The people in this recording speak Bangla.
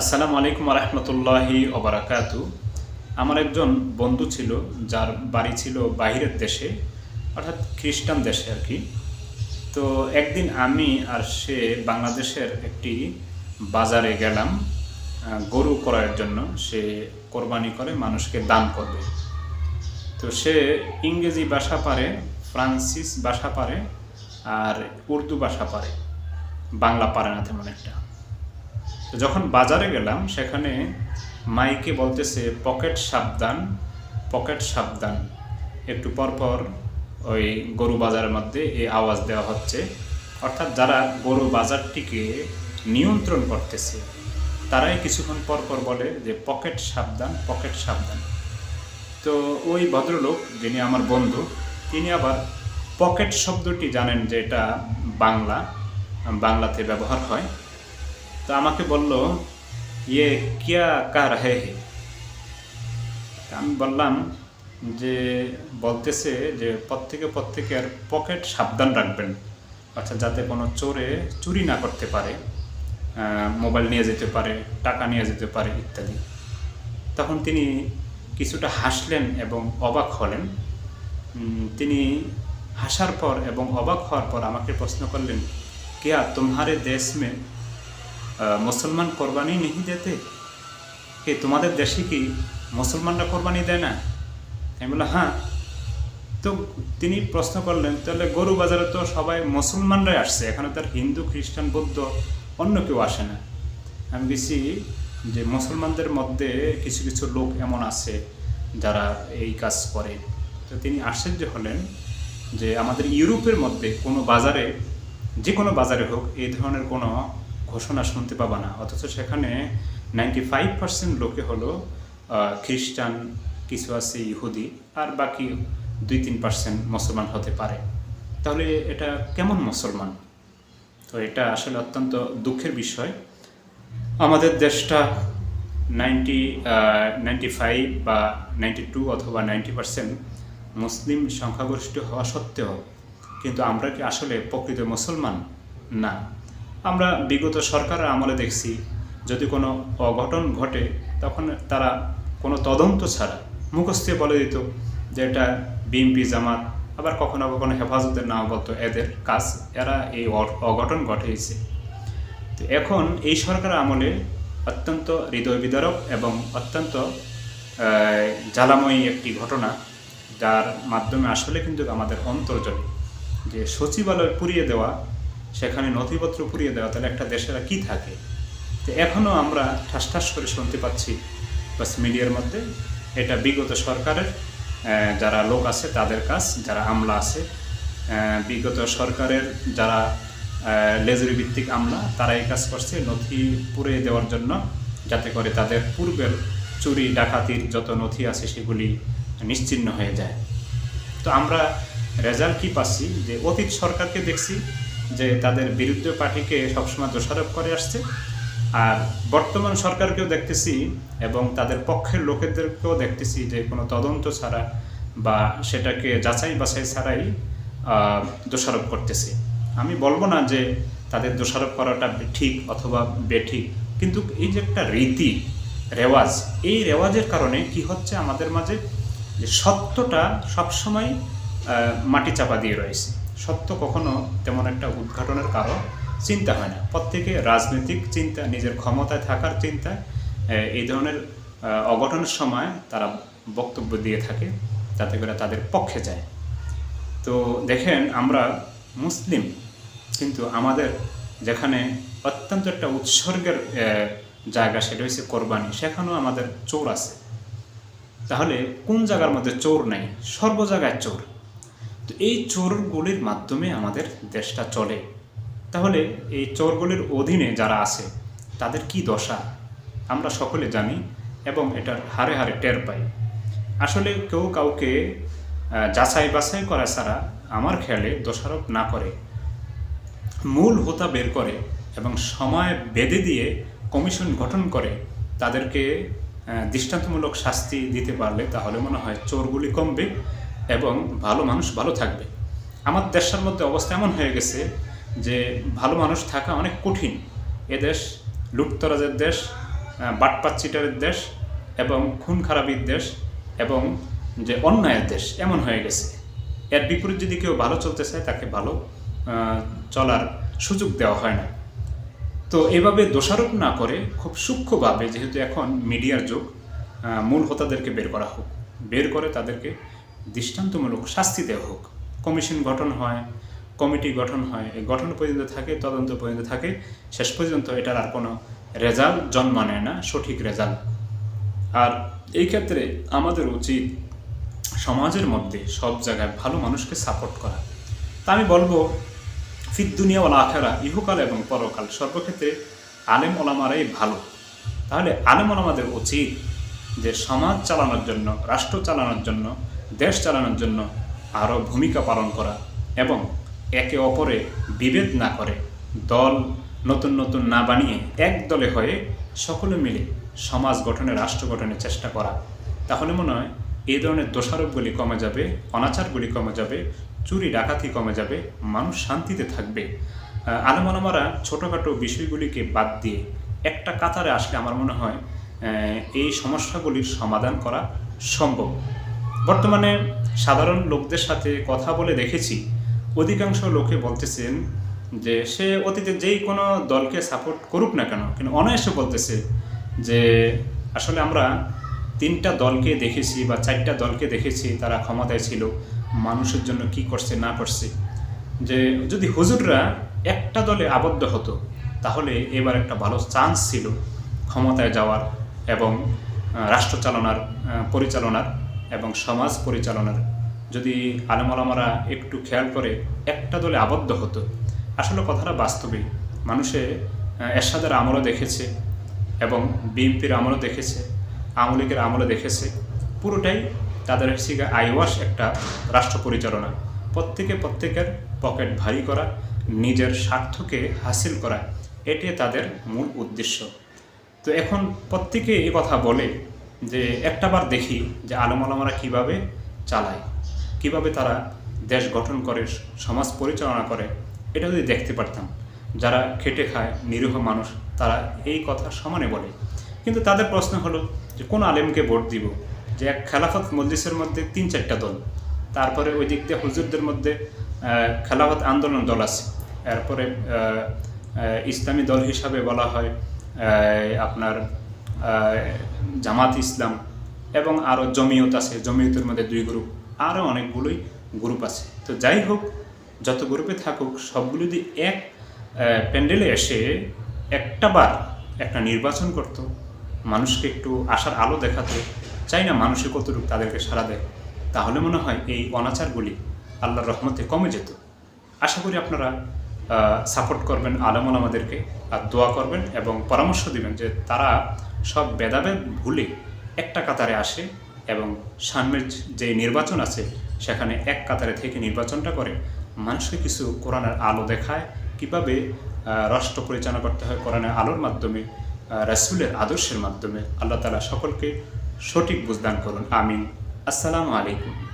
আসসালামু আলাইকুম রহমতুল্লাহি ওবরাকাতু। আমার একজন বন্ধু ছিল, যার বাড়ি ছিল বাহিরের দেশে, অর্থাৎ খ্রিস্টান দেশে আর কি। তো একদিন আমি আর সে বাংলাদেশের একটি বাজারে গেলাম গরু করার জন্য। সে কোরবানি করে, মানুষকে দান করবে। তো সে ইংরেজি ভাষা পারে, ফ্রান্সিস ভাষা পারে, আর উর্দু ভাষা পারে। বাংলা পারে না তেমন একটা। তো যখন বাজারে গেলাম, সেখানে মাইকে বলতেছে, পকেট সাবধান পকেট সাবধান। একটু পরপর ওই গরু বাজারের মধ্যে এই আওয়াজ দেওয়া হচ্ছে। অর্থাৎ যারা গরু বাজারটিকে নিয়ন্ত্রণ করতেছে, তারাই কিছুক্ষণ পরপর বলে যে, পকেট সাবধান পকেট সাবধান। তো ওই ভদ্রলোক, যিনি আমার বন্ধু, তিনি আবার পকেট শব্দটি জানেন যে এটা বাংলা, বাংলাতে ব্যবহার হয়। তো আমাকে বলল ইয়ে কিয়া কার রাহে হে আমি বললাম যে বলতেছে যে প্রত্যেকে প্রত্যেকের পকেট সাবধান রাখবেন আচ্ছা যাতে কোনো চোরে চুরি না করতে পারে মোবাইল নিয়ে যেতে পারে টাকা নিয়ে যেতে পারে ইত্যাদি তখন তিনি কিছুটা হাসলেন এবং অবাক হলেন তিনি হাসার পর এবং অবাক হওয়ার পর আমাকে প্রশ্ন করলেন কেয়া তোমারে দেশ মে মুসলমান কোরবানি নেই দেতে? কে তোমাদের দেশে কি মুসলমানরা কোরবানি দেয় না? আমি বললাম হ্যাঁ। তো তিনি প্রশ্ন করলেন, তাহলে গরু বাজারে তো সবাই মুসলমানরাই আসছে, এখানে তার হিন্দু, খ্রিস্টান, বৌদ্ধ অন্য কেউ আসে না। আমি গেছি যে মুসলমানদের মধ্যে কিছু কিছু লোক এমন আছে যারা এই কাজ করে। তো তিনি আশ্চর্য হলেন যে আমাদের ইউরোপের মধ্যে কোনো বাজারে, যে কোনো বাজারে হোক এই ধরনের কোনো ঘোষণা শুনতে পাবা না। অথচ সেখানে নাইনটি ফাইভ পার্সেন্ট লোকে হলো খ্রিস্টান কিছু আছে ইহুদি, আর বাকি দুই তিন পার্সেন্ট মুসলমান হতে পারে। তাহলে এটা কেমন মুসলমান? তো এটা আসলে অত্যন্ত দুঃখের বিষয়। আমাদের দেশটা নাইনটি নাইনটি ফাইভ বা নাইনটি টু অথবা নাইনটি পার্সেন্ট মুসলিম সংখ্যাগরিষ্ঠ হওয়া সত্ত্বেও কিন্তু আমরা কি আসলে প্রকৃত মুসলমান? না। আমরা বিগত সরকারের আমলে দেখছি, যদি কোনো অঘটন ঘটে, তখন তারা কোনো তদন্ত ছাড়া মুখস্থে বলে দিত যে এটা বিএনপি জামাত, আবার কখনো কখনো হেফাজতের নাম বলতো এদের কাজ, এরা এই অঘটন ঘটিয়েছে। তো এখন এই সরকার আমলে অত্যন্ত হৃদয় বিদারক এবং অত্যন্ত জ্বালাময়ী একটি ঘটনা, যার মাধ্যমে আসলে কিন্তু আমাদের অন্তর জ্বলে যে সচিবালয় পুড়িয়ে দেওয়া সেখানে নথিপত্র পুড়িয়ে দেওয়া, তাহলে একটা দেশের কি থাকে? তো এখনও আমরা ঠাস ঠাস করে শুনতে পাচ্ছি বাস মিডিয়ার মধ্যে, এটা বিগত সরকারের যারা লোক আছে তাদের কাজ, যারা আমলা আছে বিগত সরকারের যারা লেজুরি ভিত্তিক আমলা তারা এই কাজ করছে নথি পুড়িয়ে দেওয়ার জন্য, যাতে করে তাদের পূর্বের চুরি, ডাকাতির যত নথি আছে সেগুলি নিশ্চিহ্ন হয়ে যায়। তো আমরা রেজাল্ট কি পাচ্ছি? যে অতীত সরকারকে দেখছি যে তাদের বিরুদ্ধে পার্টিকে সবসময় দোষারোপ করে আসছে। আর বর্তমান সরকারকেও দেখতেছি এবং তাদের পক্ষের লোকেদেরকেও দেখতেছি যে কোনো তদন্ত ছাড়া বা সেটাকে যাচাই বাছাই ছাড়াই দোষারোপ করতেছে। আমি বলব না যে তাদের দোষারোপ করাটা ঠিক অথবা বেঠিক, কিন্তু এই যে একটা রীতি, রেওয়াজ, এই রেওয়াজের কারণে কি হচ্ছে আমাদের মাঝে? যে সত্যটা সবসময় মাটি চাপা দিয়ে রয়েছে। সত্য কখনো তেমন একটা উদ্ঘাটনের কারণ চিন্তা হয় না। প্রত্যেকে রাজনৈতিক চিন্তা নিজের ক্ষমতায় থাকার চিন্তায় আহ, এই ধরনের অঘটনের সময় তারা বক্তব্য দিয়ে থাকে তাতে করে তাদের পক্ষে যায়। তো দেখেন আমরা মুসলিম কিন্তু আমাদের যেখানে অত্যন্ত একটা উৎসর্গের জায়গা সেটা হচ্ছে কোরবানি সেখানেও আমাদের চোর আছে। তাহলে কোন জায়গার মধ্যে চোর নেই? সর্ব জায়গায় চোর। তো এই চোরগুলির মাধ্যমে আমাদের দেশটা চলে। তাহলে এই চোরগুলির অধীনে যারা আছে, তাদের কি দশা? আমরা সকলে জানি এবং এটার হারে হারে টের পাই। আসলে কেউ কাউকে যাচাই বাছাই করা ছাড়া আমার খেয়ালে দোষারোপ না করে। মূল হোতা বের করে এবং সময় বেঁধে দিয়ে কমিশন গঠন করে, তাদেরকে দৃষ্টান্তমূলক শাস্তি দিতে পারলে তাহলে মনে হয় চোরগুলি কমবে। এবং ভালো মানুষ ভালো থাকবে। আমার দেশের মধ্যে অবস্থা এমন হয়ে গেছে যে ভালো মানুষ থাকা অনেক কঠিন। এদেশ লুটতরাজের দেশ বাটপাত চিটারের দেশ এবং খুন খারাপির দেশ এবং যে অন্যায়ের দেশ এমন হয়ে গেছে। এর বিপরীত যদি কেউ ভালো চলতে চায় তাকে ভালো চলার সুযোগ দেওয়া হয় না। তো এভাবে দোষারোপ না করে খুব সূক্ষ্মভাবে যেহেতু এখন মিডিয়ার যুগ মূল হোতাদেরকে বের করা হোক। বের করে তাদেরকে দৃষ্টান্তমূলক শাস্তি দেওয়া হোক। কমিশন গঠন হয়, কমিটি গঠন হয়, এই গঠন পর্যন্ত থাকে, তদন্ত পর্যন্ত থাকে, শেষ পর্যন্ত এটার আর কোনো রেজাল্ট জন্ম নেয় না, সঠিক রেজাল্ট। আর এই ক্ষেত্রে আমাদের উচিত সমাজের মধ্যে সব জায়গায় ভালো মানুষকে সাপোর্ট করা। তা আমি বলব, ফিদ দুনিয়া ওলা আখেরা, ইহুকাল এবং পরকাল সর্বক্ষেত্রে আলেম ওলামারাই ভালো। তাহলে আলেম ওলামাদের উচিত যে সমাজ চালানোর জন্য, রাষ্ট্র চালানোর জন্য দেশ চালানোর জন্য আরও ভূমিকা পালন করা এবং একে অপরে বিভেদ না করে দল নতুন নতুন না বানিয়ে এক দলে হয়ে সকলে মিলে সমাজ গঠনে, রাষ্ট্র গঠনের চেষ্টা করা। তাহলে মনে হয় এই ধরনের দোষারোপগুলি কমে যাবে, অনাচারগুলি কমে যাবে, চুরি, ডাকাতি কমে যাবে, মানুষ শান্তিতে থাকবে। আলমানামারা ছোটোখাটো বিষয়গুলিকে বাদ দিয়ে একটা কাতারে আসলে আমার মনে হয় এই সমস্যাগুলির সমাধান করা সম্ভব। বর্তমানে সাধারণ লোকদের সাথে কথা বলে দেখেছি, অধিকাংশ লোকে বলতেছেন যে সে অতীতে যেই কোনো দলকে সাপোর্ট করুক না কেন, কিন্তু অনায়াসে বলতেছে যে আসলে আমরা তিনটা দলকে দেখেছি বা চারটা দলকে দেখেছি, তারা ক্ষমতায় ছিল, মানুষের জন্য কি করছে, না করছে। যে যদি হুজুররা একটা দলে আবদ্ধ হতো, তাহলে এবার একটা ভালো চান্স ছিল ক্ষমতায় যাওয়ার এবং রাষ্ট্র চালনার পরিচালনার। এবং সমাজ পরিচালনার। যদি আলমালামারা একটু খেয়াল করে, একটা দলে আবদ্ধ হতো। আসলে কথাটা বাস্তবিক মানুষে এরশাদের আমলও দেখেছে এবং বিএনপির আমলও দেখেছে, আওয়ামী লীগের আমলে দেখেছে। পুরোটাই তাদের হচ্ছে আইওয়াস একটা রাষ্ট্র পরিচালনা। প্রত্যেকে প্রত্যেকের পকেট ভারী করা, নিজের স্বার্থকে হাসিল করা এটি তাদের মূল উদ্দেশ্য। তো এখন প্রত্যেকে এ কথা বলে যে একটাবার দেখি যে আলম আলমারা কীভাবে চালায়, কীভাবে তারা দেশ গঠন করে, সমাজ পরিচালনা করে, এটা যদি দেখতে পারতাম। যারা খেটে খায়, নিরীহ মানুষ, তারা এই কথা সমানে বলে। কিন্তু তাদের প্রশ্ন হলো যে কোন আলেমকে ভোট দিব? যে এক খেলাফত মজলিসের মধ্যে তিন চারটা দল, তারপরে ওই দিক দিয়ে হুজুরদের মধ্যে খেলাফত আন্দোলন দল আছে। এরপরে ইসলামী দল হিসাবে বলা হয় আপনার জামাত ইসলাম এবং আরও জমিয়ত আছে, জমিয়তের মধ্যে দুই গ্রুপ আরও অনেকগুলোই গ্রুপ আছে। তো যাই হোক, যত গ্রুপে থাকুক, সবগুলো যদি এক প্যান্ডেলে এসে একটা বার একটা নির্বাচন করত, মানুষকে একটু আশার আলো দেখাতে, চাই না মানুষে কতটুকু তাদেরকে সাড়া দেয়, তাহলে মনে হয় এই অনাচারগুলি আল্লাহর রহমতে কমে যেত। আশা করি আপনারা সাপোর্ট করবেন আলম আমাদেরকে, আর দোয়া করবেন এবং পরামর্শ দিবেন যে তারা সব ভেদাভেদ ভুলে একটা কাতারে আসে এবং সামনের যে নির্বাচন আছে, সেখানে এক কাতারে থেকে নির্বাচনটা করে, মানুষকে কিছু কোরআনের আলো দেখায়। কীভাবে রাষ্ট্র পরিচালনা করতে হয় কোরআনের আলোর মাধ্যমে রাসূলের আদর্শের মাধ্যমে। আল্লাহ তালা সকলকে সঠিক বুঝদান করুন। আমিন। আসসালামু আলাইকুম।